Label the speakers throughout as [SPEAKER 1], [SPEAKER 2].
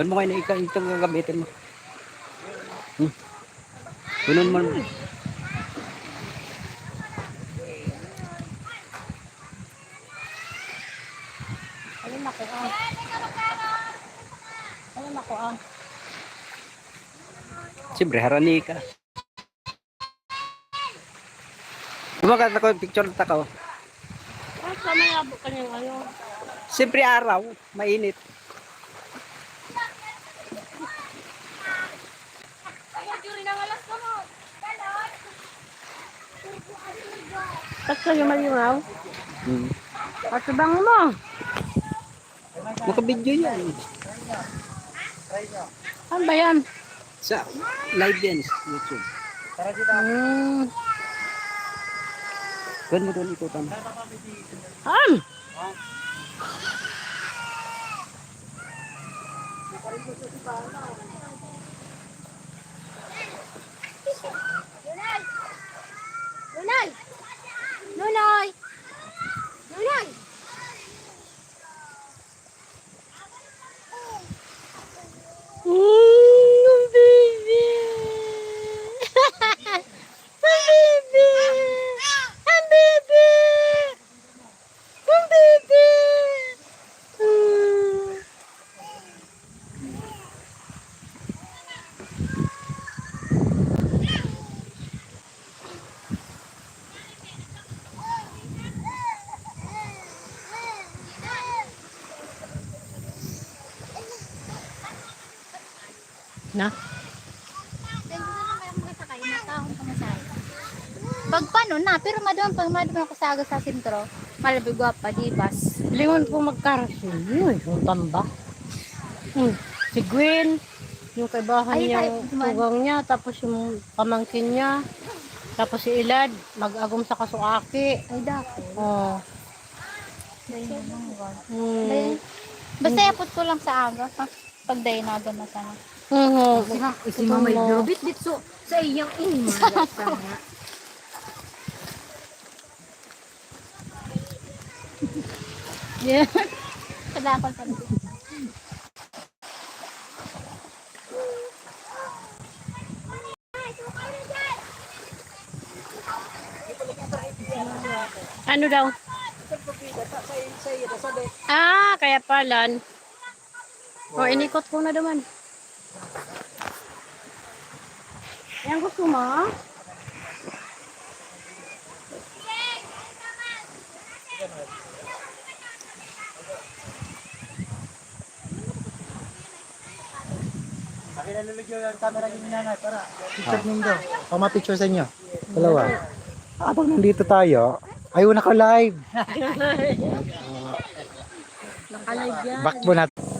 [SPEAKER 1] Saan mo kayo na ikaw itong gagamitin mo? Hmm. Punon mo.
[SPEAKER 2] Alin ako ah. Alin ako ah.
[SPEAKER 1] Siyempre, harani ka. Kumakat ako, picture na ako.
[SPEAKER 2] Ah, sa may abo ka ano.
[SPEAKER 1] Siyempre araw, mainit.
[SPEAKER 2] Tapos kayo maliwaw.
[SPEAKER 1] Hmm.
[SPEAKER 2] At bang mo.
[SPEAKER 1] Makabidyo yan.
[SPEAKER 2] Ano ba yan?
[SPEAKER 1] Sa live yan sa YouTube.
[SPEAKER 2] Hmm.
[SPEAKER 1] Doon mo doon ikutan.
[SPEAKER 2] An?
[SPEAKER 3] Lunay! Lunay! Lunay! Lunay!
[SPEAKER 2] Mm, ang baby. Ang baby. Ang baby. Ang baby. Mm. Na?
[SPEAKER 3] Pag paano na, pero madam, pag madam ako sa aga sa sentro, malabig pa di bas.
[SPEAKER 2] Lingon po magkarasin. Yun, yung tamba. Hmm. Si Gwen, yung kaibahan
[SPEAKER 3] Ay,
[SPEAKER 2] niya,
[SPEAKER 3] tayo,
[SPEAKER 2] tugang niya, tapos yung pamangkin niya, tapos si Ilad, mag-agom sa kasuaki.
[SPEAKER 3] Ay, dako.
[SPEAKER 2] Oh.
[SPEAKER 3] Na lang, God.
[SPEAKER 2] Hmm.
[SPEAKER 3] Basta yapot ko lang sa aga, ha? Pag dahil na na sana.
[SPEAKER 2] Mhm.
[SPEAKER 4] Isi mo may durobit dito sa iyang ini
[SPEAKER 2] Yeah.
[SPEAKER 3] Kadapan pa rin.
[SPEAKER 2] Ano daw? Ah, kaya pala. O, inikot ko na naman. Yan gusto mo?
[SPEAKER 5] Picture nindo. O, ma-picture sa inyo. Dalawa. Habang nandito tayo, ayaw naka-live.
[SPEAKER 2] Nakalay yan.
[SPEAKER 5] Back mo natin.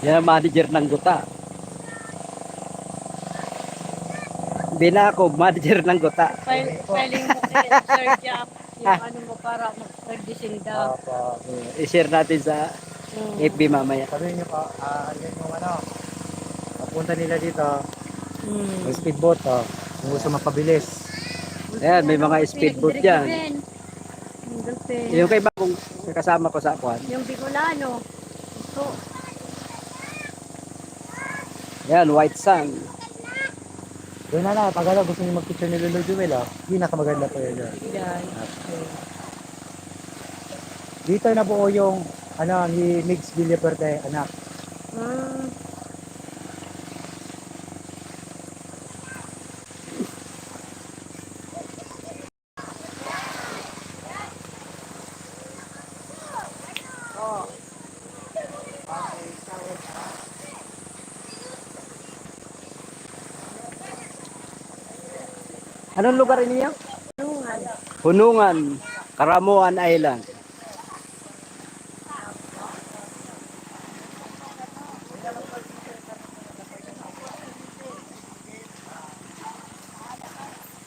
[SPEAKER 1] Yan ang manager ng guta. Hindi na ako, manager ng guta.
[SPEAKER 2] File, filing mo kay Sir Jack. Yung ano mo para mag-reducing daw.
[SPEAKER 5] Opo.
[SPEAKER 1] I-share natin sa
[SPEAKER 2] Mm.
[SPEAKER 1] FB mamaya.
[SPEAKER 5] Sabihin niyo po, ah, yan yung ano, papunta nila dito,
[SPEAKER 2] Mm.
[SPEAKER 5] may speedboat, oh. Kung gusto mapabilis.
[SPEAKER 1] Ayan, may mga speedboat dyan.
[SPEAKER 2] Yung
[SPEAKER 1] kay kung kasama ko sa kwan.
[SPEAKER 2] Yung Bicolano. Ito.
[SPEAKER 1] Ayan, white sun.
[SPEAKER 5] Doon na na, pag ano, gusto niyo mag-picture ni Lolo Jumel, oh. Pinakamaganda po yun. oh.
[SPEAKER 2] Yan.
[SPEAKER 5] Dito na buo yung, ano, ni Migs Villaperte, anak.
[SPEAKER 2] Mm.
[SPEAKER 1] Anong lugar niyo?
[SPEAKER 2] Lungan.
[SPEAKER 1] Hunungan, Karamuan Island.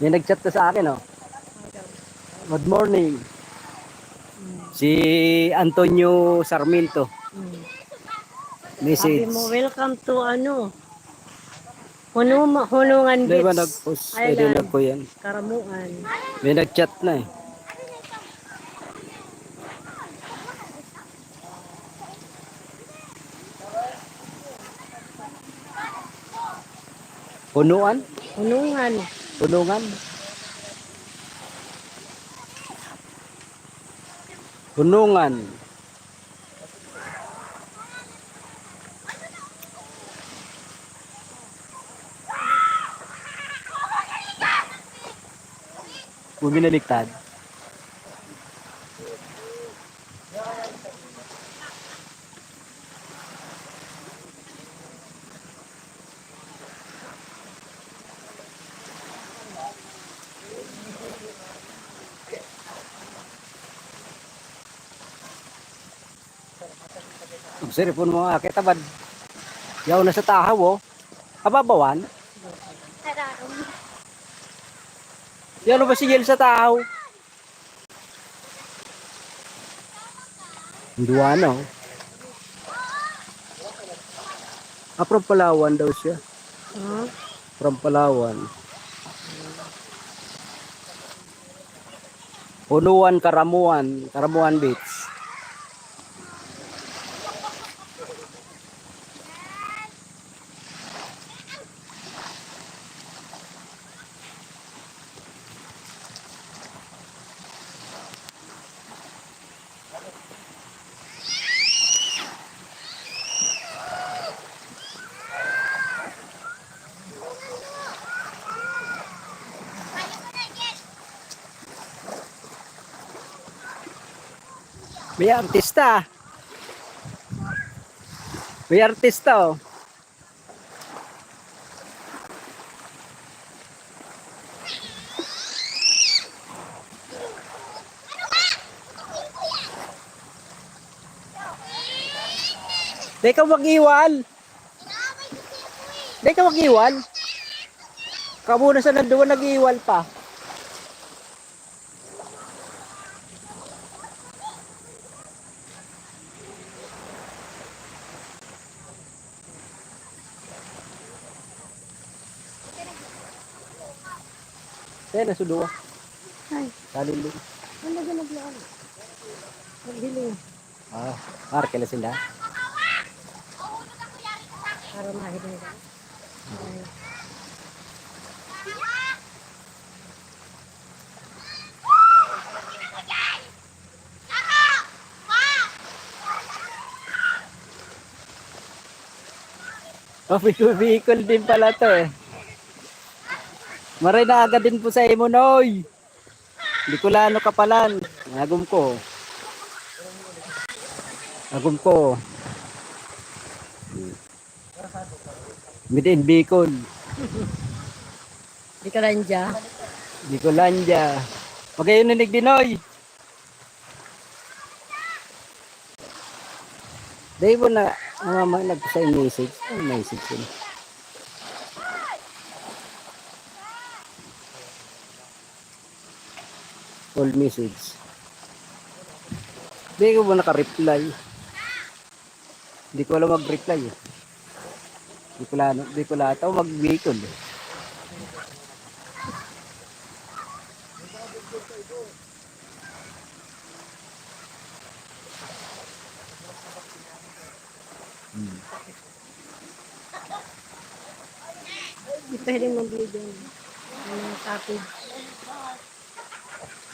[SPEAKER 1] May nag-chat na sa akin, oh. Good morning. Si Antonio Sarmiento.
[SPEAKER 2] Mm. Sabi
[SPEAKER 1] Message.
[SPEAKER 2] mo, welcome to ano, Huno, hunungan beach.
[SPEAKER 1] nag-post?
[SPEAKER 2] Ay,
[SPEAKER 1] ko yan.
[SPEAKER 2] Karamuan.
[SPEAKER 1] May nag-chat na eh. Punuan?
[SPEAKER 2] Hunungan.
[SPEAKER 1] Punungan? Punungan. Kung binaliktad. Observe mo mga kitabad. Yaw na sa tahaw oh. Ababawan. Yan ano ba si Yel sa tahaw? Dua no. Ah, from Palawan daw siya.
[SPEAKER 2] Huh?
[SPEAKER 1] From Palawan. Punuan, Karamuan. Karamuan Beach. May artista. May artista oh. Di ka mag-iwal. Di ka mag-iwal. Kamuna sa nandoon nag-iwal pa. Kaya na suduwa.
[SPEAKER 2] Ay,
[SPEAKER 1] Salin din.
[SPEAKER 2] ano ba naglaan? Nagdiling.
[SPEAKER 1] Ah, marke na sila.
[SPEAKER 2] Para mahiling ka.
[SPEAKER 1] Oh, vehicle din pala to eh. Maray na agad din po sa imo, Noy. Bicolano ka palan. Agum ko. Agum ko. Made in Bicol.
[SPEAKER 2] Lang dyan.
[SPEAKER 1] Bicolandia. Magayon ninig din, Noy. Dahil mo na, uh, nag-sign message. Ano message yun? All message. Hindi ko ba naka-reply? Hindi ko alam mag-reply eh. Hindi ko lang, hindi ko lang mag-vehicle eh.
[SPEAKER 2] Di pwedeng. Ang mga package.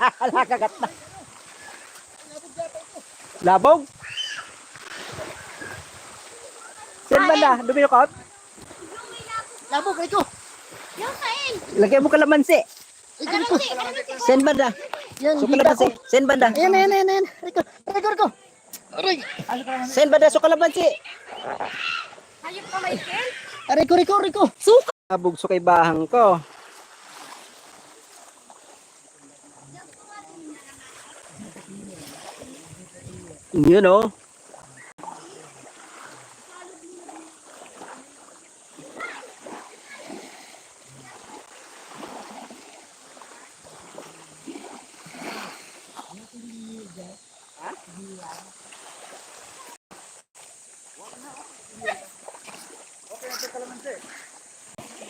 [SPEAKER 1] Ala, kagat na. Labog? Saan ba na? Dumi yung kaut?
[SPEAKER 4] Labo, ito.
[SPEAKER 1] Lagyan mo kalamansi. Saan ba na?
[SPEAKER 4] Yan,
[SPEAKER 1] So kalamansi. Saan ba na?
[SPEAKER 4] Ayan, ayan, ayan, ayan. Ito, ito, ito. Aray.
[SPEAKER 1] Saan ba na? So kalamansi.
[SPEAKER 3] Hayop ka, Michael?
[SPEAKER 4] Riko, Riko, Riko. Suka.
[SPEAKER 1] Abugso kay bahang ko. Yun oh.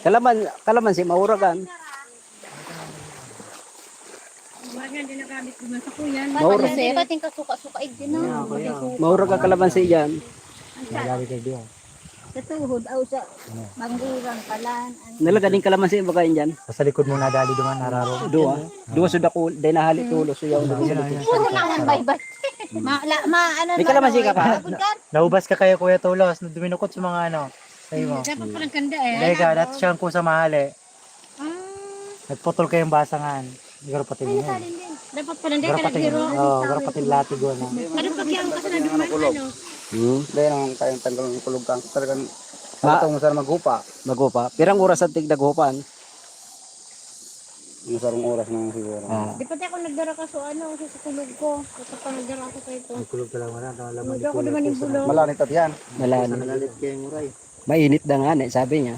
[SPEAKER 1] Kalaman, kalaman si mauragan. Maura,
[SPEAKER 3] Kasi kating kasuka-suka din na.
[SPEAKER 1] mauragan kalamansi yan.
[SPEAKER 5] Magabi kayo diyan.
[SPEAKER 3] Sa tuhod, aw sa manggurang kalan.
[SPEAKER 1] Nalaga din kalamansi bakain dyan.
[SPEAKER 5] Sa likod mo nadali duman nararo.
[SPEAKER 1] Dua. Dua sudah ko dahil nahali tulo so yaw.
[SPEAKER 3] Puro na ang baybay. Ma, la, ma, ano
[SPEAKER 1] May kalamansi ka pa?
[SPEAKER 5] Naubas ka kaya Kuya Tulos, na duminukot sa mga ano. Sabi mo.
[SPEAKER 2] Dapat palang kanda eh.
[SPEAKER 5] Dahil ka, dati siyang kusa mahali. Nagputol kayong basangan. Siguro pati mo yun.
[SPEAKER 2] Dapat palang
[SPEAKER 5] Siguro pati, oh, siguro pati latigo na.
[SPEAKER 2] Ano pag yung kasi na duman, ano?
[SPEAKER 1] Hmm.
[SPEAKER 6] Dahil ang kayang tanggal ng kulog kang talagang
[SPEAKER 1] Ma-
[SPEAKER 6] matong mo sana maghupa.
[SPEAKER 1] Magupa. Pirang oras ang tigdagupan.
[SPEAKER 6] Yung sarong oras na siguro.
[SPEAKER 1] Ah.
[SPEAKER 2] Di pati ako nagdara ka so ano, sa tulog ko. Kapag pa nagdara ako sa ito.
[SPEAKER 5] Kulog ka lang wala. Laman
[SPEAKER 2] Hindi ako naman yung.
[SPEAKER 6] Malanit at yan.
[SPEAKER 1] Malani.
[SPEAKER 6] Malalit kayo yung uray.
[SPEAKER 1] Mainit na nga sabi niya.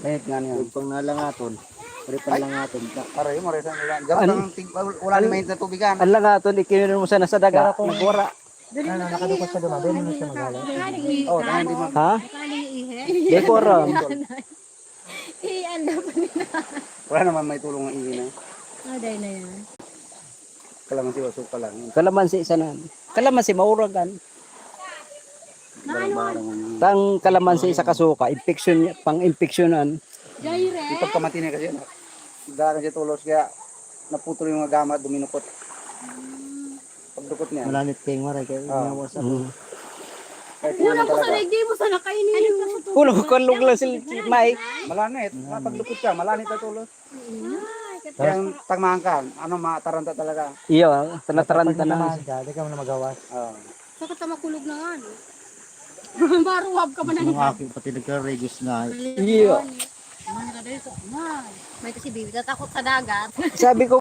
[SPEAKER 6] Kahit nga niya.
[SPEAKER 4] Pag nalangaton. Pwede pa nalangaton.
[SPEAKER 6] Para yung maray sa nila. Gawin ang ting wala ni mainit na tubigan.
[SPEAKER 1] Ang langaton, ikinunin mo sana sa daga. Nagwara.
[SPEAKER 5] Ano, nakadukot sa duman. Doon mo siya magalit.
[SPEAKER 6] Oh, hindi man.
[SPEAKER 1] Ha? Di ko aram.
[SPEAKER 6] Wala naman may tulong ng ingin na.
[SPEAKER 2] Aday na yan.
[SPEAKER 6] Kailangan si Wasok pa lang.
[SPEAKER 1] Kalamansi sanan. Kalamansi mauragan.
[SPEAKER 6] Barang-barang ano.
[SPEAKER 1] Tang kalamansi sa kasuka, infection pang infectionan.
[SPEAKER 6] Di pagkamatini kasi. Dahil siya tulos kaya naputol yung mga gamat, duminukot. Pagdukot niya.
[SPEAKER 4] Malanit kayong maray. Kaya
[SPEAKER 6] Ah.
[SPEAKER 4] inawas ako.
[SPEAKER 1] Mm.
[SPEAKER 6] Kahit ano talaga.
[SPEAKER 2] Hindi mo sana kainin yung
[SPEAKER 1] Ulo ko kalog lang si Mike.
[SPEAKER 6] Malanit. Pagdukot ka, malanit na tulos. Kaya ang tagmahan ka, ano mataranta talaga.
[SPEAKER 1] Iyo, tanataranta na.
[SPEAKER 5] naman ka, di ka mo na magawas.
[SPEAKER 6] Ah.
[SPEAKER 2] Saka ta makulog na nga. no? Baruwab ka ba na
[SPEAKER 4] Nung aking pati nagka-regis na.
[SPEAKER 1] Iyo.
[SPEAKER 3] May kasi baby, tatakot sa dagat.
[SPEAKER 1] Sabi ko